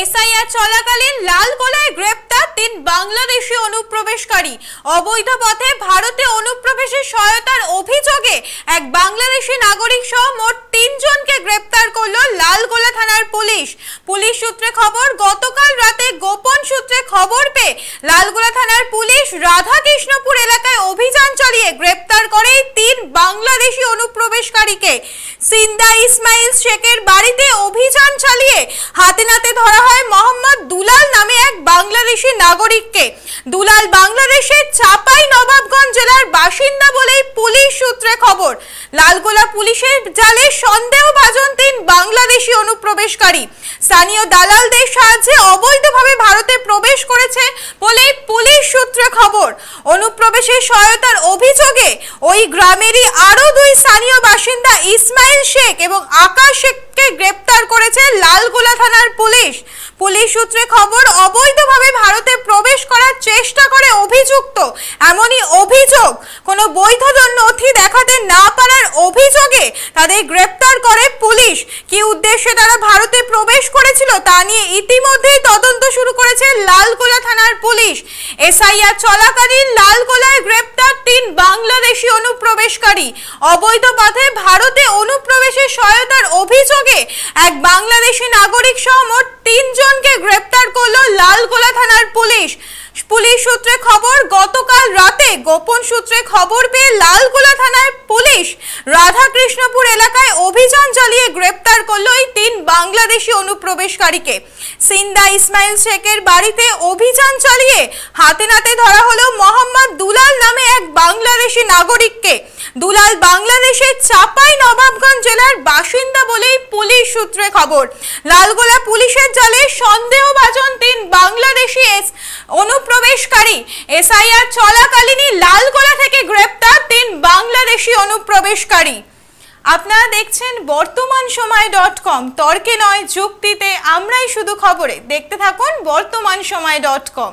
SIR চলাকালীন লালগোলায় গ্রেপ্তার তিন বাংলাদেশি অনুপ্রবেশকারী। অবৈধ পথে ভারতে অনুপ্রবেশের সহায়তার অভিযোগে এক বাংলাদেশি নাগরিক সহ মোট তিনজনকে গ্রেপ্তার করল লালগোলা থানার পুলিশ। পুলিশ সূত্রে খবর, গতকাল রাতে গোপন সূত্রে খবর পেয়ে লালগোলা থানার পুলিশ রাধাকৃষ্ণপুর এলাকায় অভিযান চালিয়ে গ্রেপ্তার করে তিন বাংলাদেশি অনুপ্রবেশকারীকে। সিন্দা ইসমাইল শেখের বাড়িতে অভিযান চালিয়ে হাতে নাতে ধরা হয় মোহাম্মদ দুলাল নামে এক বাংলাদেশি নাগরিককে। দুলাল বাংলাদেশের চাপাই নবাবগঞ্জ জেলার বাসিন্দা বলেই পুলিশ সূত্রে খবর। লালগোলা পুলিশের জালে সন্দেহভাজন তিন বাংলাদেশি অনুপ্রবেশকারী। স্থানীয় দালালদের সাহায্যে অবৈধভাবে ভারতে প্রবেশ করেছে বলেই পুলিশ সূত্রে খবর। অনুপ্রবেশের সহায়তার অভিযোগে ওই গ্রামেরই আরও দুই স্থানীয় বাসিন্দা ইসমাইল শেখ এবং আকাশ শেখকে গ্রেপ্তার করেছে লালগোলা থানার পুলিশ। পুলিশ সূত্রে খবর, অবৈধভাবে ভারতে প্রবেশ করার চেষ্টা করে অভিযুক্ত। এমনই অভিযোগ কোনো বৈধ নথি দেখাতে না পারার অভিযোগে তাদের গ্রেপ্তার করে পুলিশ। কি উদ্দেশ্যে তারা ভারতে প্রবেশ করেছিল তা নিয়ে ইতিমধ্যেই তদন্ত শুরু করেছে লালগোলা থানার পুলিশ। এসআইআর চলাকালীন লালগোলায় গ্রেপ্তার তিন বাংলাদেশি অনুপ্রবেশকারী। অবৈধ পথে ভারতে অনুপ্রবেশের সহায়তার অভিযোগে এক বাংলাদেশি নাগরিক সহ মোট তিনজনকে গ্রেপ্তার করল লালগোলা থানার পুলিশ। পুলিশ সূত্রে খবর, গতকাল রাতে গোপন সূত্রে খবর পেয়ে লালগোলা থানার পুলিশ রাধাকৃষ্ণপুর এলাকায় অভিযান চালিয়ে গ্রেপ্তার করল এই তিন বাংলাদেশি অনুপ্রবেশকারীকে। সিন্দা ইসমাইল শেখের বাড়িতে অভিযান চালিয়ে হাতে নাতে ধরা হলো মোহাম্মদ দুলাল নামে এক বাংলাদেশি নাগরিককে দুলাল বাংলাদেশের চাপাই নবাবগঞ্জ জেলার বাসিন্দা বলেই পুলিশ সূত্রে খবর। লালগোলা পুলিশের জালে সন্দেহভাজন তিন বাংলাদেশি এস অনুপ্রবেশকারী। এসআইআর চলাকালীনই লালগোলা থেকে গ্রেপ্তার তিন বাংলাদেশি অনুপ্রবেশকারী। আপনারা দেখছেন বর্তমান সময় ডট কম। তর্কে নয়, যুক্তিতে আমরাই শুধু খবরে। দেখতে থাকুন বর্তমান সময় ডট কম।